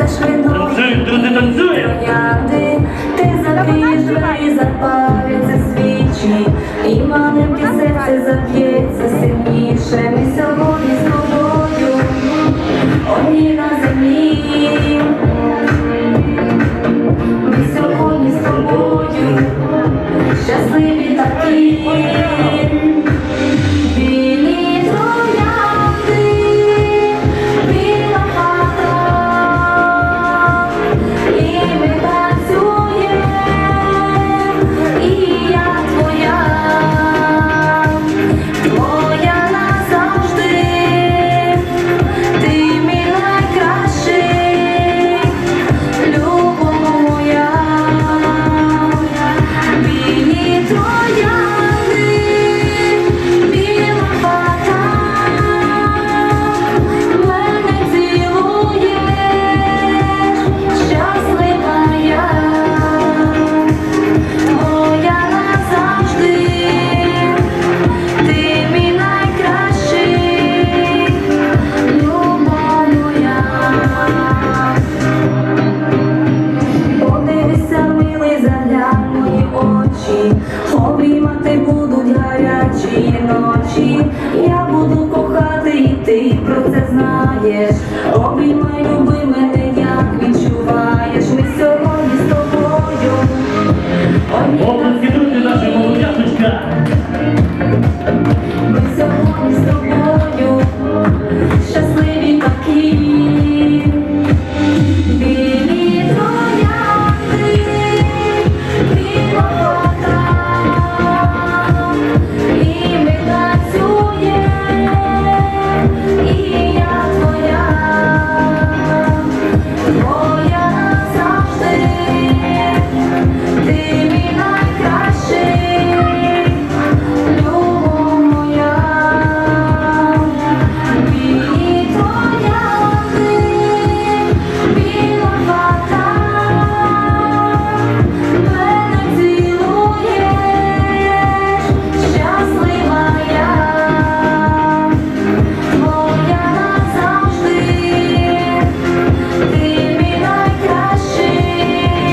Танцюй! Ти закриєш двері, запалиться свічі, і маленьке серце заб'ється сильніше. Ми сьогодні з одні на землі. Ми сьогодні з щасливі такі. Подивися, милий, заглянь мої очі, обіймати будуть гарячі ночі. Я буду кохати, і ти про це знаєш. Обіймати